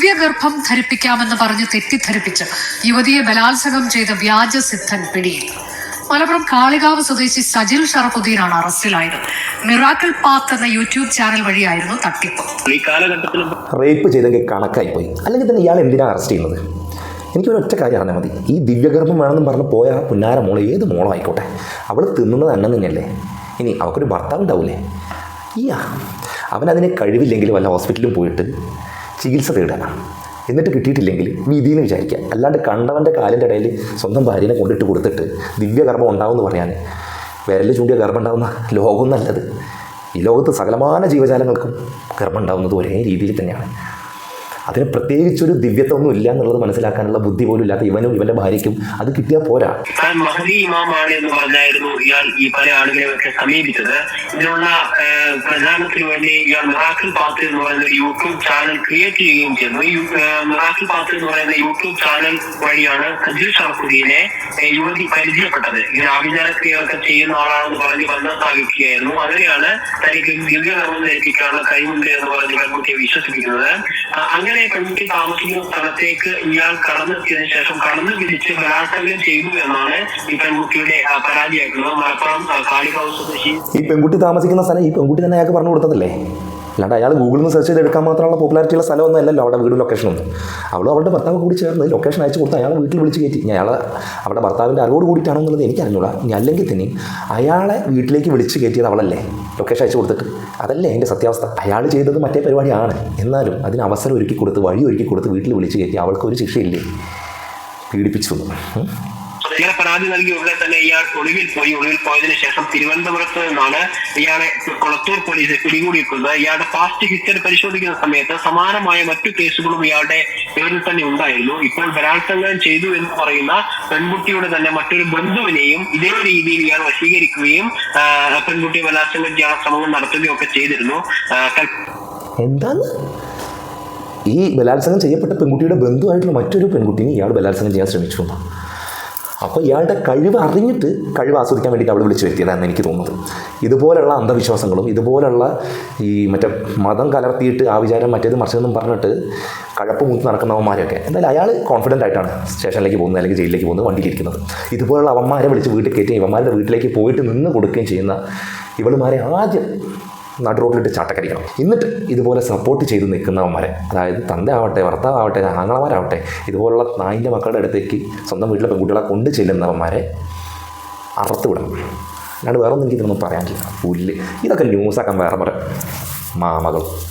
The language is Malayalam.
ദിവ്യഗർഭം ധരിപ്പിക്കാമെന്ന് പറഞ്ഞ് തെറ്റിദ്ധരിപ്പിച്ച് യുവതിയെ ബലാത്സംഗം ചെയ്ത വ്യാജ സിദ്ധൻ പിടിയിൽ. മലപ്പുറം കാളികാവ് സ്വദേശി സജിൽ ഷറഫുദ്ദീനാണ് അറസ്റ്റിലായത്. മിറാക്കിൾ പാത്ത് എന്ന യൂട്യൂബ് ചാനൽ വഴിയായിരുന്നു തട്ടിപ്പ്. ഈ കാലഘട്ടത്തിൽ റേപ്പ് ചെയ്തെങ്കിൽ കണക്കായി പോയി അല്ലെങ്കിൽ തന്നെ ഇയാൾ എന്തിനാണ് അറസ്റ്റ് ചെയ്യുന്നത്? എനിക്കൊരു ഒറ്റ കാര്യം അറിഞ്ഞാൽ മതി. ഈ ദിവ്യഗർഭം വേണമെന്ന് പറഞ്ഞ് പോയ പുന്നാര മോൾ ഏത് മോളോ ആയിക്കോട്ടെ. അവൾ തിന്നുന്നത് അന്നം തന്നെയല്ലേ ഇനി അവൾക്കൊരു ഭർത്താവ് ഉണ്ടാവില്ലേ ഈ അവനതിന് കഴിവില്ലെങ്കിൽ വല്ല ഹോസ്പിറ്റലിൽ പോയിട്ട് ചികിത്സ തേടാനാണ്. എന്നിട്ട് കിട്ടിയിട്ടില്ലെങ്കിൽ വിധിയെന്ന് വിചാരിക്കുക. അല്ലാണ്ട് കണ്ടവന്റെ കാലിന്റെ ഇടയിൽ സ്വന്തം ഭാര്യനെ കൊണ്ടിട്ട് കൊടുത്തിട്ട് ദിവ്യകർമ്മം ഉണ്ടാവുമെന്ന് പറയാൻ വിരൽ ചൂണ്ടിയ ഗർഭം ഉണ്ടാവുന്ന ലോകം നല്ലത് ഈ ലോകത്ത് സകലമാന ജീവജാലങ്ങൾക്കും ഗർഭം ഉണ്ടാവുന്നത് ഒരേ രീതിയിൽ തന്നെയാണ്. അതിന് പ്രത്യേകിച്ചൊരു ദിവ്യത്വമൊന്നും ഇല്ല എന്നുള്ളത് മനസ്സിലാക്കാനുള്ള ബുദ്ധി പോലും ഇല്ലാത്ത ഇവനും ഇവന്റെ ഭാര്യയ്ക്കും അത് കിട്ടിയാൽ പോരാ. മഹദി ഇമാമാണ് എന്ന് പറഞ്ഞായിരുന്നു ഇയാൾ ഈ പല ആളുകളെയൊക്കെ സമീപിച്ചത്. ഇതിനുള്ള പ്രചാരണത്തിന് വേണ്ടി ഇയാൾ മിറാക്കിൾ പാത്ത് എന്ന് പറയുന്ന യൂട്യൂബ് ചാനൽ ക്രിയേറ്റ് ചെയ്യുകയും ചെയ്യുന്നു. ഈ മിറാക്കിൾ പാത്ത് എന്ന് പറയുന്ന യൂട്യൂബ് ചാനൽ വഴിയാണ് സജീവ് ഏഹ്, യുവതി പരിചയപ്പെട്ടത്. ഇങ്ങനെ ആഭിചാരക്രിയകളൊക്കെ ചെയ്യുന്ന ആളാണെന്ന് പറഞ്ഞ് ബന്ധം സ്ഥാപിക്കുകയായിരുന്നു അങ്ങനെയാണ് തനിക്ക് ദിവ്യകർമ്മം ധരിപ്പിക്കാനുള്ള കഴിവുണ്ട് എന്ന് പറഞ്ഞ് പെൺകുട്ടിയെ വിശ്വസിപ്പിക്കുന്നത്. ആ, അങ്ങനെ പെൺകുട്ടി താമസിക്കുന്ന സ്ഥലത്തേക്ക് ഇയാൾ കടന്നെത്തിയതിനു ശേഷം കടന്നു പിടിച്ച് ബലാത്സംഗം ചെയ്തു എന്നാണ് ഈ പെൺകുട്ടിയുടെ പരാതിയായിട്ടുള്ളത്. മലപ്പുറം കാളികാവ് സ്വദേശി. ഈ പെൺകുട്ടി താമസിക്കുന്ന സ്ഥലം ഈ പെൺകുട്ടി തന്നെ അയാൾക്ക് പറഞ്ഞു കൊടുത്തതല്ലേ? അല്ലാണ്ട് അയാൾ ഗൂഗിളിൽ നിന്ന് സെർച്ച് ചെയ്ത് എടുക്കാൻ മാത്രമുള്ള പോപ്പുലാരിറ്റിയുള്ള സ്ഥലമൊന്നും അല്ലല്ലോ അവിടെ വീട് ലൊക്കേഷനൊന്നും അവളും അവളുടെ ഭർത്താവ് കൂടി ചേർന്ന് ലൊക്കേഷൻ അയച്ചു കൊടുത്ത് അയാളെ വീട്ടിൽ വിളിച്ച് കയറ്റി. അയാളെ അവിടെ ഭർത്താവിന്റെ അറിവോട് കൂടിയിട്ടാണോ എന്നുള്ളത് എനിക്ക് അറിഞ്ഞൂടാ ഇനി അല്ലെങ്കിൽ തന്നെ അയാളെ വീട്ടിലേക്ക് വിളിച്ച് കയറ്റിയത് അവളല്ലേ? ലൊക്കേഷൻ അയച്ചു കൊടുത്തിട്ട്. അതല്ലേ എന്റെ സത്യാവസ്ഥ. അയാൾ ചെയ്തത് മറ്റേ പരിപാടിയാണ്. എന്നാലും അതിന് അവസരം ഒരുക്കി കൊടുത്ത് വഴി ഒരുക്കി കൊടുത്ത് വീട്ടിൽ വിളിച്ച് കയറ്റി അവൾക്ക് ഒരു ശിക്ഷയില്ലേ? പീഡിപ്പിച്ചു. ഇയാളെ പരാതി നൽകിയ ഉടനെ തന്നെ ഇയാൾ ഒളിവിൽ പോയി. ഒളിവിൽ പോയതിനു ശേഷം തിരുവനന്തപുരത്ത് നിന്നാണ് ഇയാളെ കൊളത്തൂർ പോലീസ് പിടികൂടിയിട്ടുള്ളത് ഇയാളുടെ പാസ്റ്റ് ഹിസ്റ്ററി പരിശോധിക്കുന്ന സമയത്ത് സമാനമായ മറ്റു കേസുകളും ഇയാളുടെ പേരിൽ തന്നെ ഉണ്ടായിരുന്നു. ഇപ്പോൾ ബലാത്സംഗം ചെയ്തു എന്ന് പറയുന്ന പെൺകുട്ടിയുടെ തന്നെ മറ്റൊരു ബന്ധുവിനെയും ഇതേ രീതിയിൽ ഇയാൾ വശീകരിക്കുകയും പെൺകുട്ടിയെ ബലാത്സംഗം ചെയ്യാനുള്ള ശ്രമങ്ങൾ നടത്തുകയും ഒക്കെ ചെയ്തിരുന്നു. എന്താണ് ഈ ബലാത്സംഗം ചെയ്യപ്പെട്ട പെൺകുട്ടിയുടെ ബന്ധുവായിട്ടുള്ള മറ്റൊരു പെൺകുട്ടിനെ ഇയാൾ ബലാത്സംഗം ചെയ്യാൻ ശ്രമിച്ചു. അപ്പോൾ ഇയാളുടെ കഴിവ് അറിഞ്ഞിട്ട് കഴിവ് ആസ്വദിക്കാൻ വേണ്ടിയിട്ട് അവൾ വിളിച്ചു വരുത്തിയതാണെന്ന് എനിക്ക് തോന്നുന്നത്. ഇതുപോലുള്ള അന്ധവിശ്വാസങ്ങളും ഇതുപോലുള്ള ഈ മറ്റേ മതം കലർത്തിയിട്ട് ആ വിചാരം മറ്റേത് മറിച്ചതെന്നും പറഞ്ഞിട്ട് കഴപ്പ് മൂത്ത് നടക്കുന്നവന്മാരൊക്കെ എന്തായാലും അയാൾ കോൺഫിഡന്റ് ആയിട്ടാണ് സ്റ്റേഷനിലേക്ക് പോകുന്നത് അല്ലെങ്കിൽ ജയിലിലേക്ക് പോകുന്നത് വണ്ടിയിലിരിക്കുന്നത് ഇതുപോലുള്ള അവന്മാരെ വിളിച്ച് വീട്ടിൽ കയറ്റുകയും ഇവന്മാരുടെ വീട്ടിലേക്ക് പോയിട്ട് നിന്ന് കൊടുക്കുകയും ചെയ്യുന്ന ഇവളുമാരെ ആദ്യം നടുറോട്ടിലിട്ട് ചാട്ടക്കരിക്കണം എന്നിട്ട് ഇതുപോലെ സപ്പോർട്ട് ചെയ്ത് നിൽക്കുന്നവന്മാരെ അതായത് തന്തയാവട്ടെ ഭർത്താവട്ടെ ആങ്ങളമാരാവട്ടെ ഇതുപോലുള്ള നായിന്റെ മക്കളുടെ അടുത്തേക്ക് സ്വന്തം വീട്ടിലെ പെൺകുട്ടികളെ കൊണ്ട് ചെല്ലുന്നവന്മാരെ അറുത്ത് വിടണം അല്ലാണ്ട് വേറെ ഒന്നും എനിക്ക് ഇതിനൊന്നും പറയാനില്ല. പുല്ല്. ഇതൊക്കെ ന്യൂസാക്കാൻ വേറെ പറയാം മാമകൾ